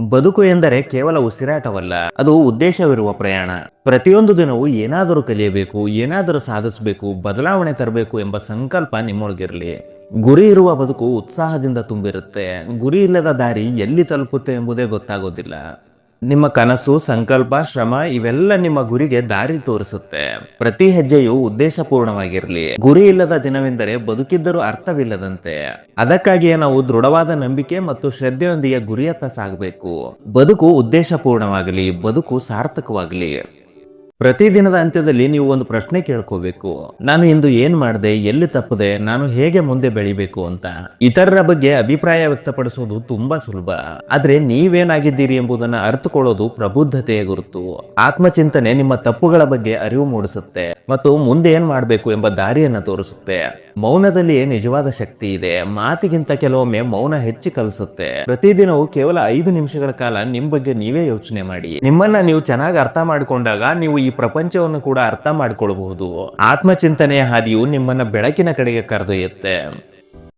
ಬದುಕು ಎಂದರೆ ಕೇವಲ ಉಸಿರಾಟವಲ್ಲ, ಅದು ಉದ್ದೇಶವಿರುವ ಪ್ರಯಾಣ. ಪ್ರತಿಯೊಂದು ದಿನವೂ ಏನಾದರೂ ಕಲಿಯಬೇಕು, ಏನಾದರೂ ಸಾಧಿಸಬೇಕು, ಬದಲಾವಣೆ ತರಬೇಕು ಎಂಬ ಸಂಕಲ್ಪ ನಿಮ್ಮೊಳಗಿರಲಿ. ಗುರಿ ಇರುವ ಬದುಕು ಉತ್ಸಾಹದಿಂದ ತುಂಬಿರುತ್ತೆ. ಗುರಿ ಇಲ್ಲದ ದಾರಿ ಎಲ್ಲಿ ತಲುಪುತ್ತೆ ಎಂಬುದೇ ಗೊತ್ತಾಗೋದಿಲ್ಲ. ನಿಮ್ಮ ಕನಸು, ಸಂಕಲ್ಪ, ಶ್ರಮ ಇವೆಲ್ಲ ನಿಮ್ಮ ಗುರಿಗೆ ದಾರಿ ತೋರಿಸುತ್ತೆ. ಪ್ರತಿ ಹೆಜ್ಜೆಯು ಉದ್ದೇಶಪೂರ್ಣವಾಗಿರಲಿ. ಗುರಿ ಇಲ್ಲದ ದಿನವೆಂದರೆ ಬದುಕಿದ್ದರೂ ಅರ್ಥವಿಲ್ಲದಂತೆ. ಅದಕ್ಕಾಗಿಯೇ ನಾವು ದೃಢವಾದ ನಂಬಿಕೆ ಮತ್ತು ಶ್ರದ್ಧೆಯೊಂದಿಗೆ ಗುರಿಯತ್ತ ಸಾಗಬೇಕು. ಬದುಕು ಉದ್ದೇಶಪೂರ್ಣವಾಗಲಿ, ಬದುಕು ಸಾರ್ಥಕವಾಗಲಿ. ಪ್ರತಿದಿನದ ಅಂತ್ಯದಲ್ಲಿ ನೀವು ಒಂದು ಪ್ರಶ್ನೆ ಕೇಳ್ಕೋಬೇಕು. ನಾನು ಇಂದು ಏನ್ ಮಾಡಿದೆ, ಎಲ್ಲಿ ತಪ್ಪದೆ, ನಾನು ಹೇಗೆ ಮುಂದೆ ಬೆಳಿಬೇಕು ಅಂತ. ಇತರರ ಬಗ್ಗೆ ಅಭಿಪ್ರಾಯ ವ್ಯಕ್ತಪಡಿಸೋದು ತುಂಬಾ ಸುಲಭ. ಆದ್ರೆ ನೀವೇನಾಗಿದ್ದೀರಿ ಎಂಬುದನ್ನ ಅರ್ಥಕೊಳ್ಳೋದು ಪ್ರಬುದ್ಧತೆಯ ಗುರುತು. ಆತ್ಮಚಿಂತನೆ ನಿಮ್ಮ ತಪ್ಪುಗಳ ಬಗ್ಗೆ ಅರಿವು ಮೂಡಿಸುತ್ತೆ. ಮತ್ತು ಮುಂದೆ ಏನ್ ಮಾಡಬೇಕು ಎಂಬ ದಾರಿಯನ್ನ ತೋರಿಸುತ್ತೆ. ಮೌನದಲ್ಲಿ ನಿಜವಾದ ಶಕ್ತಿ ಇದೆ. ಮಾತಿಗಿಂತ ಕೆಲವೊಮ್ಮೆ ಮೌನ ಹೆಚ್ಚು ಕಲಿಸುತ್ತೆ. ಪ್ರತಿದಿನವೂ ಕೇವಲ ಐದು ನಿಮಿಷಗಳ ಕಾಲ ನಿಮ್ ಬಗ್ಗೆ ನೀವೇ ಯೋಚನೆ ಮಾಡಿ. ನಿಮ್ಮನ್ನ ನೀವು ಚೆನ್ನಾಗಿ ಅರ್ಥ ಮಾಡಿಕೊಂಡಾಗ ನೀವು ಈ ಪ್ರಪಂಚವನ್ನು ಕೂಡ ಅರ್ಥ ಮಾಡ್ಕೊಳ್ಬಹುದು. ಆತ್ಮಚಿಂತನೆಯ ಹಾದಿಯು ನಿಮ್ಮನ್ನ ಬೆಳಕಿನ ಕಡೆಗೆ ಕರೆದೊಯ್ಯುತ್ತೆ.